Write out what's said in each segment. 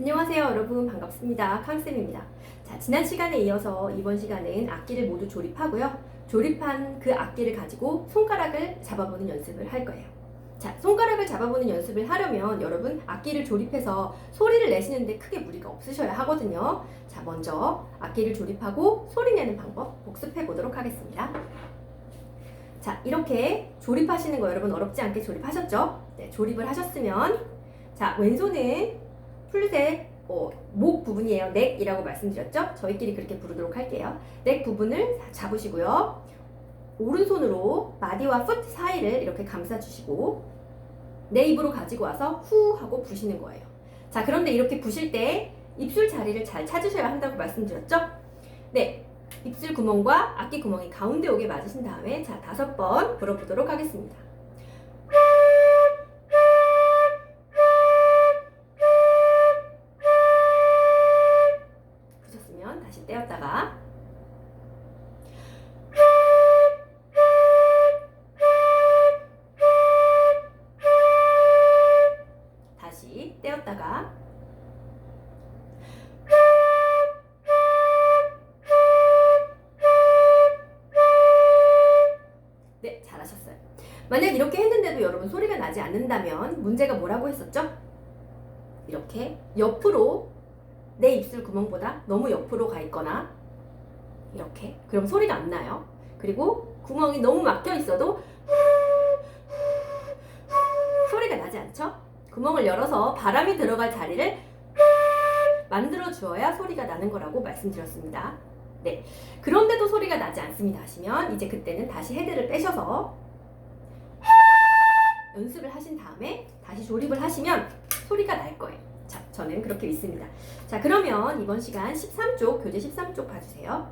안녕하세요 여러분. 반갑습니다康쌤입니다. 자 지난 시간에 이어서 이번 시간은 악기를 모두 조립하고요. 조립한 그 악기를 가지고 손가락을 잡아보는 연습을 할 거예요. 자 손가락을 잡아보는 연습을 하려면 여러분 악기를 조립해서 소리를 내시는데 크게 무리가 없으셔야 하거든요. 자 먼저 악기를 조립하고 소리 내는 방법 복습해 보도록 하겠습니다. 자 이렇게 조립하시는 거 여러분 어렵지 않게 조립하셨죠? 네 조립을 하셨으면 자 왼손은 플룻의 어, 목 부분이에요. 넥이라고 말씀드렸죠? 저희끼리 그렇게 부르도록 할게요. 넥 부분을 잡으시고요. 오른손으로 마디와 풋 사이를 이렇게 감싸주시고 내 입으로 가지고 와서 후 하고 부시는 거예요. 자, 그런데 이렇게 부실 때 입술 자리를 잘 찾으셔야 한다고 말씀드렸죠? 네. 입술 구멍과 악기 구멍이 가운데 오게 맞으신 다음에 자, 다섯 번 불어보도록 하겠습니다. 만약 이렇게 했는데도 여러분 소리가 나지 않는다면 문제가 뭐라고 했었죠? 이렇게 옆으로 내 입술 구멍보다 너무 옆으로 가 있거나 이렇게 그럼 소리가 안 나요. 그리고 구멍이 너무 막혀 있어도 소리가 나지 않죠? 구멍을 열어서 바람이 들어갈 자리를 만들어 주어야 소리가 나는 거라고 말씀드렸습니다. 네. 그런데도 소리가 나지 않습니다 하시면 이제 그때는 다시 헤드를 빼셔서 연습을 하신 다음에 다시 조립을 하시면 소리가 날 거예요. 자, 저는 그렇게 믿습니다. 자, 그러면 이번 시간 13쪽, 교재 13쪽 봐주세요.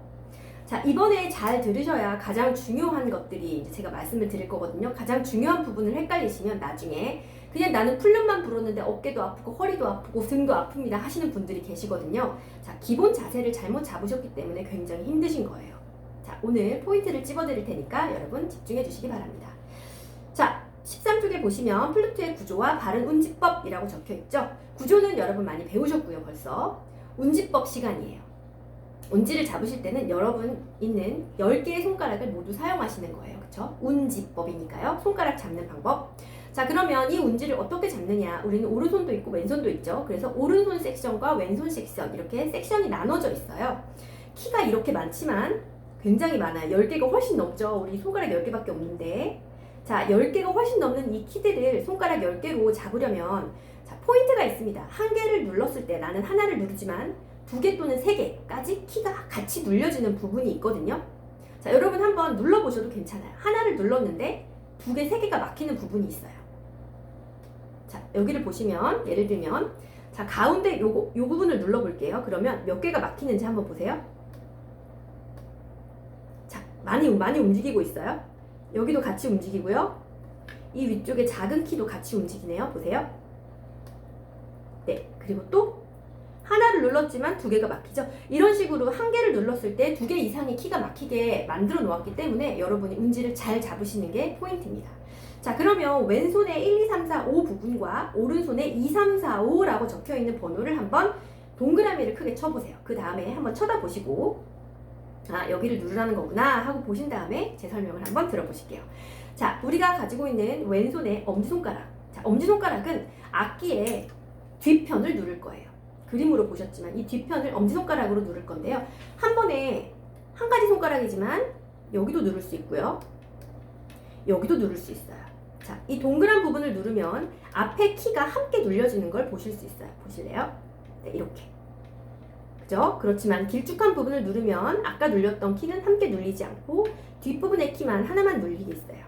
자, 이번에 잘 들으셔야 가장 중요한 것들이 이제 제가 말씀을 드릴 거거든요. 가장 중요한 부분을 헷갈리시면 나중에 그냥 나는 플룻만 불었는데 어깨도 아프고 허리도 아프고 등도 아픕니다 하시는 분들이 계시거든요. 자, 기본 자세를 잘못 잡으셨기 때문에 굉장히 힘드신 거예요. 자, 오늘 포인트를 찝어드릴 테니까 여러분 집중해 주시기 바랍니다. 자, 13쪽에 보시면 플루트의 구조와 바른 운지법이라고 적혀 있죠. 구조는 여러분 많이 배우셨고요, 벌써. 운지법 시간이에요. 운지를 잡으실 때는 여러분 있는 10개의 손가락을 모두 사용하시는 거예요. 그쵸? 운지법이니까요. 손가락 잡는 방법. 자, 그러면 이 운지를 어떻게 잡느냐? 우리는 오른손도 있고 왼손도 있죠. 그래서 오른손 섹션과 왼손 섹션 이렇게 섹션이 나눠져 있어요. 키가 이렇게 많지만 굉장히 많아요. 10개가 훨씬 넘죠. 우리 손가락 10개밖에 없는데. 자, 10개가 훨씬 넘는 이 키들을 손가락 10개로 잡으려면 자, 포인트가 있습니다. 한 개를 눌렀을 때 나는 하나를 누르지만 두 개 또는 세 개까지 키가 같이 눌려지는 부분이 있거든요. 자, 여러분 한번 눌러보셔도 괜찮아요. 하나를 눌렀는데 두 개, 세 개가 막히는 부분이 있어요. 자, 여기를 보시면 예를 들면 자, 가운데 요거, 요 부분을 눌러볼게요. 그러면 몇 개가 막히는지 한번 보세요. 자, 많이, 많이 움직이고 있어요. 여기도 같이 움직이고요. 이 위쪽에 작은 키도 같이 움직이네요. 보세요. 네, 그리고 또 하나를 눌렀지만 두 개가 막히죠. 이런 식으로 한 개를 눌렀을 때 두 개 이상의 키가 막히게 만들어 놓았기 때문에 여러분이 운지를 잘 잡으시는 게 포인트입니다. 자, 그러면 왼손에 1, 2, 3, 4, 5 부분과 오른손에 2, 3, 4, 5라고 적혀 있는 번호를 한번 동그라미를 크게 쳐보세요. 그 다음에 한번 쳐다보시고, 아, 여기를 누르라는 거구나 하고 보신 다음에 제 설명을 한번 들어보실게요. 자, 우리가 가지고 있는 왼손의 엄지손가락. 자, 엄지손가락은 악기의 뒷편을 누를 거예요. 그림으로 보셨지만 이 뒷편을 엄지손가락으로 누를 건데요. 한 번에 한 가지 손가락이지만 여기도 누를 수 있고요. 여기도 누를 수 있어요. 자, 이 동그란 부분을 누르면 앞에 키가 함께 눌려지는 걸 보실 수 있어요. 보실래요? 네, 이렇게. 그죠? 그렇지만 길쭉한 부분을 누르면 아까 눌렸던 키는 함께 눌리지 않고 뒷부분의 키만 하나만 눌리게 있어요.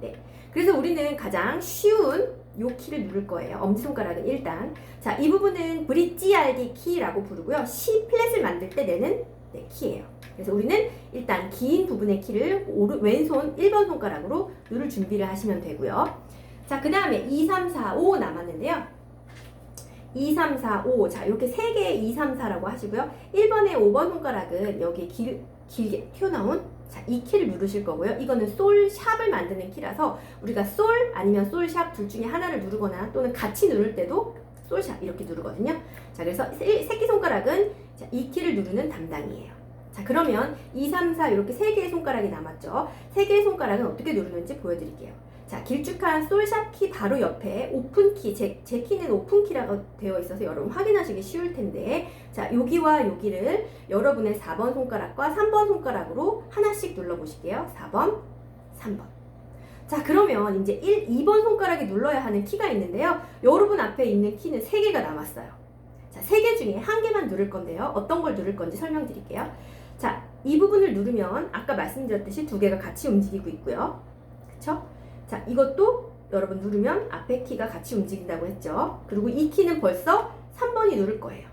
네. 그래서 우리는 가장 쉬운 요 키를 누를 거예요. 엄지손가락은 일단. 자, 이 부분은 브릿지 알기 키라고 부르고요. C 플랫을 만들 때 내는 네, 키예요. 그래서 우리는 일단 긴 부분의 키를 오른, 왼손 1번 손가락으로 누를 준비를 하시면 되고요. 자, 그 다음에 2, 3, 4, 5 남았는데요. 2, 3, 4, 5. 자, 이렇게 세 개의 2, 3, 4라고 하시고요. 1번의 5번 손가락은 여기 길, 길게 튀어나온 자, 이 키를 누르실 거고요. 이거는 솔 샵을 만드는 키라서 우리가 솔 아니면 솔샵 둘 중에 하나를 누르거나 또는 같이 누를 때도 솔샵 이렇게 누르거든요. 자, 그래서 세- 새끼손가락은 자, 이 키를 누르는 담당이에요. 자, 그러면 2, 3, 4 이렇게 세 개의 손가락이 남았죠. 세 개의 손가락은 어떻게 누르는지 보여드릴게요. 자, 길쭉한 솔샵 키 바로 옆에 오픈 키, 제, 제 키는 오픈 키라고 되어 있어서 여러분 확인하시기 쉬울 텐데, 자, 여기와 여기를 여러분의 4번 손가락과 3번 손가락으로 하나씩 눌러보실게요. 4번, 3번. 자, 그러면 이제 1, 2번 손가락이 눌러야 하는 키가 있는데요. 여러분 앞에 있는 키는 3개가 남았어요. 자, 3개 중에 한 개만 누를 건데요. 어떤 걸 누를 건지 설명드릴게요. 자, 이 부분을 누르면 아까 말씀드렸듯이 두 개가 같이 움직이고 있고요. 그쵸? 자, 이것도 여러분 누르면 앞에 키가 같이 움직인다고 했죠. 그리고 이 키는 벌써 3번이 누를 거예요.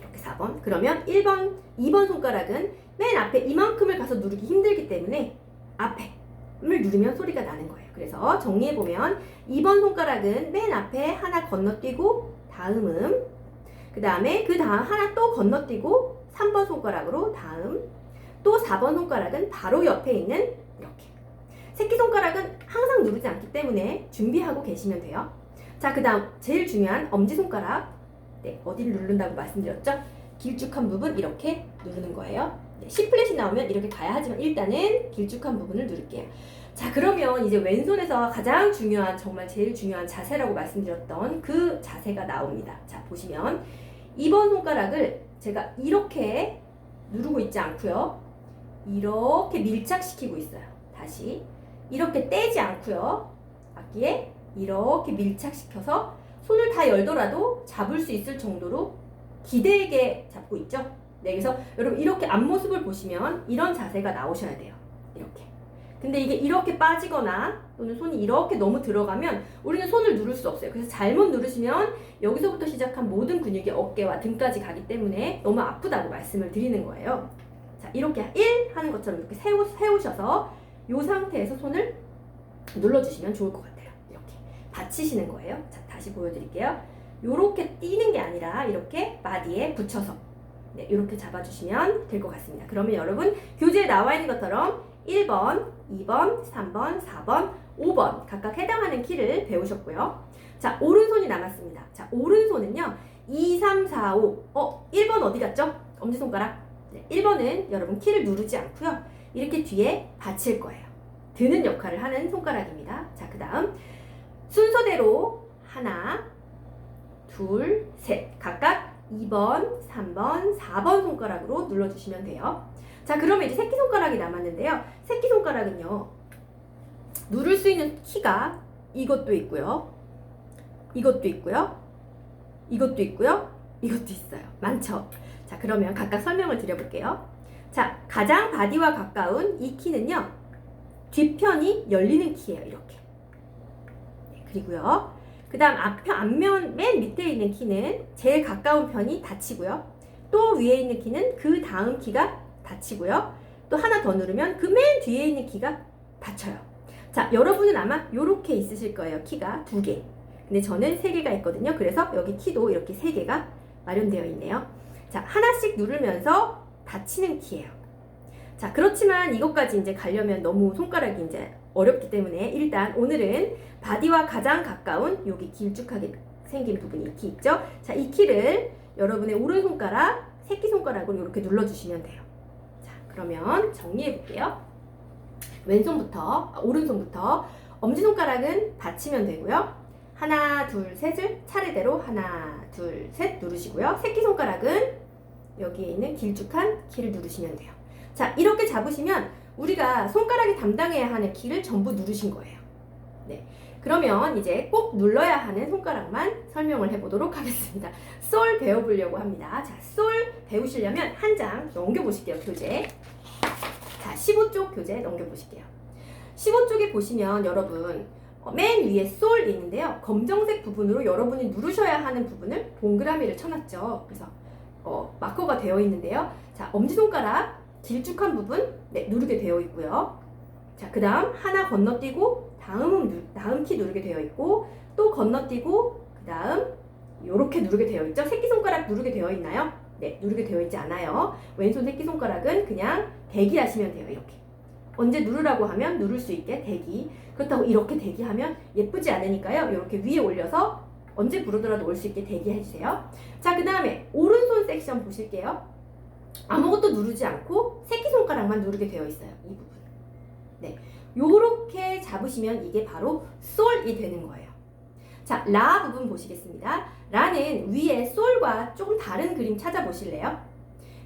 이렇게 4번. 그러면 1번, 2번 손가락은 맨 앞에 이만큼을 가서 누르기 힘들기 때문에 앞에 을 누르면 소리가 나는 거예요. 그래서 정리해 보면 2번 손가락은 맨 앞에 하나 건너뛰고 다음 음 그 다음에 그 다음 하나 또 건너뛰고 3번 손가락으로 다음 또 4번 손가락은 바로 옆에 있는 이렇게 새끼손가락은 항상 누르지 않기 때문에 준비하고 계시면 돼요. 자, 그 다음 제일 중요한 엄지손가락 네, 어디를 누른다고 말씀드렸죠? 길쭉한 부분 이렇게 누르는 거예요. 네, C 플랫이 나오면 이렇게 가야 하지만 일단은 길쭉한 부분을 누를게요. 자, 그러면 이제 왼손에서 가장 중요한 정말 제일 중요한 자세라고 말씀드렸던 그 자세가 나옵니다. 자, 보시면 2번 손가락을 제가 이렇게 누르고 있지 않고요. 이렇게 밀착시키고 있어요. 다시 이렇게 떼지 않고요. 악기에 이렇게 밀착시켜서 손을 다 열더라도 잡을 수 있을 정도로 기대게 잡고 있죠. 네, 그래서 여러분 이렇게 앞모습을 보시면 이런 자세가 나오셔야 돼요. 이렇게. 근데 이게 이렇게 빠지거나 또는 손이 이렇게 너무 들어가면 우리는 손을 누를 수 없어요. 그래서 잘못 누르시면 여기서부터 시작한 모든 근육이 어깨와 등까지 가기 때문에 너무 아프다고 말씀을 드리는 거예요. 자, 이렇게 1 하는 것처럼 이렇게 세우, 세우셔서 이 상태에서 손을 눌러주시면 좋을 것 같아요. 이렇게 받치시는 거예요. 자, 다시 보여드릴게요. 이렇게 뛰는 게 아니라 이렇게 마디에 붙여서 네, 이렇게 잡아주시면 될 것 같습니다. 그러면 여러분 교재에 나와 있는 것처럼 1번, 2번, 3번, 4번, 5번 각각 해당하는 키를 배우셨고요. 자, 오른손이 남았습니다. 자, 오른손은요. 2, 3, 4, 5. 어, 1번 어디 갔죠? 엄지손가락. 네, 1번은 여러분 키를 누르지 않고요. 이렇게 뒤에 받칠 거예요. 드는 역할을 하는 손가락입니다. 자, 그 다음 순서대로 하나, 둘, 셋. 각각 2번, 3번, 4번 손가락으로 눌러주시면 돼요. 자, 그러면 이제 새끼손가락이 남았는데요. 새끼손가락은요, 누를 수 있는 키가 이것도 있고요. 이것도 있고요. 이것도 있고요. 이것도 있어요. 많죠? 자, 그러면 각각 설명을 드려볼게요. 자, 가장 바디와 가까운 이 키는요, 뒷편이 열리는 키예요. 이렇게. 네, 그리고요. 그 다음 앞편, 앞면 맨 밑에 있는 키는 제일 가까운 편이 닫히고요. 또 위에 있는 키는 그 다음 키가 닫히고요. 또 하나 더 누르면 그 맨 뒤에 있는 키가 닫혀요. 자, 여러분은 아마 이렇게 있으실 거예요. 키가 두 개. 근데 저는 세 개가 있거든요. 그래서 여기 키도 이렇게 세 개가 마련되어 있네요. 자, 하나씩 누르면서 닫히는 키예요. 자, 그렇지만 이것까지 이제 가려면 너무 손가락이 이제 어렵기 때문에 일단 오늘은 바디와 가장 가까운 여기 길쭉하게 생긴 부분이 이 키 있죠? 자, 이 키를 여러분의 오른손가락, 새끼손가락으로 이렇게 눌러주시면 돼요. 자, 그러면 정리해 볼게요. 왼손부터, 아, 오른손부터 엄지손가락은 받치면 되고요. 하나, 둘, 셋을 차례대로 하나, 둘, 셋 누르시고요. 새끼손가락은 여기에 있는 길쭉한 키를 누르시면 돼요. 자, 이렇게 잡으시면 우리가 손가락이 담당해야 하는 키를 전부 누르신 거예요. 네. 그러면 이제 꼭 눌러야 하는 손가락만 설명을 해보도록 하겠습니다. 솔 배워보려고 합니다. 자, 솔 배우시려면 한 장 넘겨보실게요, 교재. 자, 15쪽 교재 넘겨보실게요. 15쪽에 보시면 여러분, 어, 맨 위에 솔이 있는데요. 검정색 부분으로 여러분이 누르셔야 하는 부분을 동그라미를 쳐놨죠. 그래서 어, 마커가 되어 있는데요. 자, 엄지손가락 길쭉한 부분 네, 누르게 되어 있고요. 자, 그 다음 하나 건너뛰고 다음은 누, 다음 키 누르게 되어 있고 또 건너뛰고 그 다음 이렇게 누르게 되어 있죠. 새끼손가락 누르게 되어 있나요? 네, 누르게 되어 있지 않아요. 왼손 새끼손가락은 그냥 대기하시면 돼요. 이렇게. 언제 누르라고 하면 누를 수 있게 대기. 그렇다고 이렇게 대기하면 예쁘지 않으니까요. 이렇게 위에 올려서 언제 부르더라도 올 수 있게 대기해 주세요. 자, 그 다음에 오른손 섹션 보실게요. 아무것도 누르지 않고 새끼손가락만 누르게 되어 있어요. 이 부분. 네. 요렇게 잡으시면 이게 바로 솔이 되는 거예요. 자, 라 부분 보시겠습니다. 라는 위에 솔과 조금 다른 그림 찾아보실래요?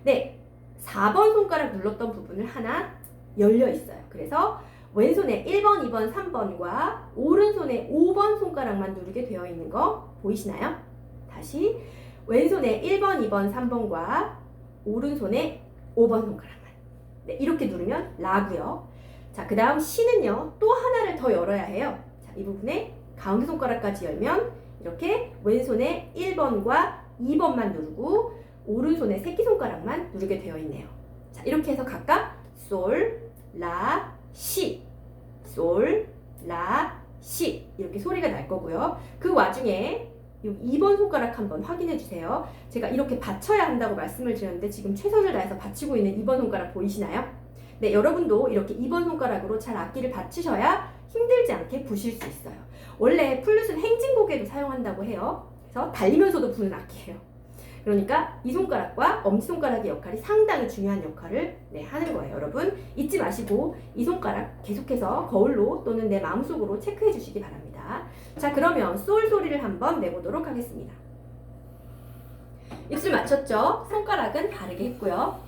네. 4번 손가락 눌렀던 부분을 하나 열려 있어요. 그래서 왼손에 1번, 2번, 3번과 오른손에 5번 손가락만 누르게 되어 있는 거 보이시나요? 다시 왼손에 1번, 2번, 3번과 오른손에 5번 손가락만. 네, 이렇게 누르면 라고요. 자, 그 다음 시는요. 또 하나를 더 열어야 해요. 자, 이 부분에 가운데 손가락까지 열면 이렇게 왼손에 1번과 2번만 누르고 오른손에 새끼손가락만 누르게 되어 있네요. 자, 이렇게 해서 각각 솔, 라, 시, 솔, 라, 시 이렇게 소리가 날 거고요. 그 와중에 이 2번 손가락 한번 확인해 주세요. 제가 이렇게 받쳐야 한다고 말씀을 드렸는데 지금 최선을 다해서 받치고 있는 2번 손가락 보이시나요? 네, 여러분도 이렇게 2번 손가락으로 잘 악기를 받치셔야 힘들지 않게 부실 수 있어요. 원래 플룻은 행진곡에도 사용한다고 해요. 그래서 달리면서도 부는 악기예요. 그러니까 이 손가락과 엄지손가락의 역할이 상당히 중요한 역할을 네, 하는 거예요, 여러분. 잊지 마시고 이 손가락 계속해서 거울로 또는 내 마음속으로 체크해 주시기 바랍니다. 자, 그러면 솔 소리를 한번 내보도록 하겠습니다. 입술 맞췄죠? 손가락은 바르게 했고요.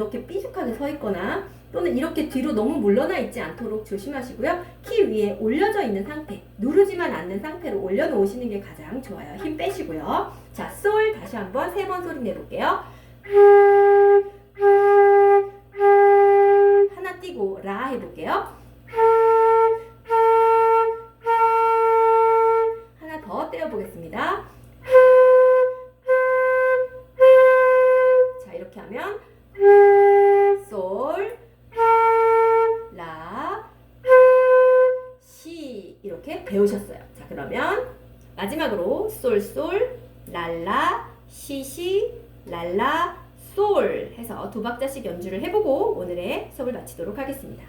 이 이렇게 삐죽하게 서 있거나 또는 이렇게 뒤로 너무 물러나 있지 않도록 조심하시고요. 키 위에 올려져 있는 상태, 누르지만 않는 상태로 올려놓으시는 게 가장 좋아요. 힘 빼시고요. 자, 솔 다시 한번 세 번 소리 내볼게요. 하나 띄고 라 해볼게요. 솔 해서 두 박자씩 연주를 해보고 오늘의 수업을 마치도록 하겠습니다.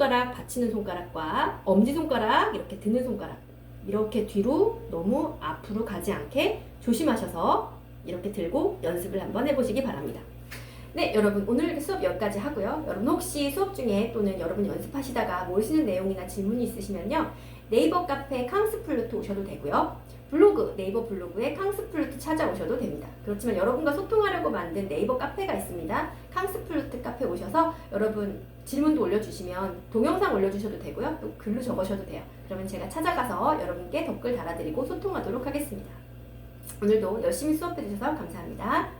손가락 받치는 손가락과 엄지 손가락 이렇게 드는 손가락 이렇게 뒤로 너무 앞으로 가지 않게 조심하셔서 이렇게 들고 연습을 한번 해보시기 바랍니다. 네, 여러분 오늘 수업 여기까지 하고요. 여러분 혹시 수업 중에 또는 여러분 연습하시다가 모르시는 내용이나 질문이 있으시면요. 네이버 카페 캉스플루트 오셔도 되고요. 블로그, 네이버 블로그에 캉스플루트 찾아오셔도 됩니다. 그렇지만 여러분과 소통하려고 만든 네이버 카페가 있습니다. 캉스플루트 카페 오셔서 여러분 질문도 올려주시면 동영상 올려주셔도 되고요. 또 글로 적으셔도 돼요. 그러면 제가 찾아가서 여러분께 댓글 달아드리고 소통하도록 하겠습니다. 오늘도 열심히 수업해 주셔서 감사합니다.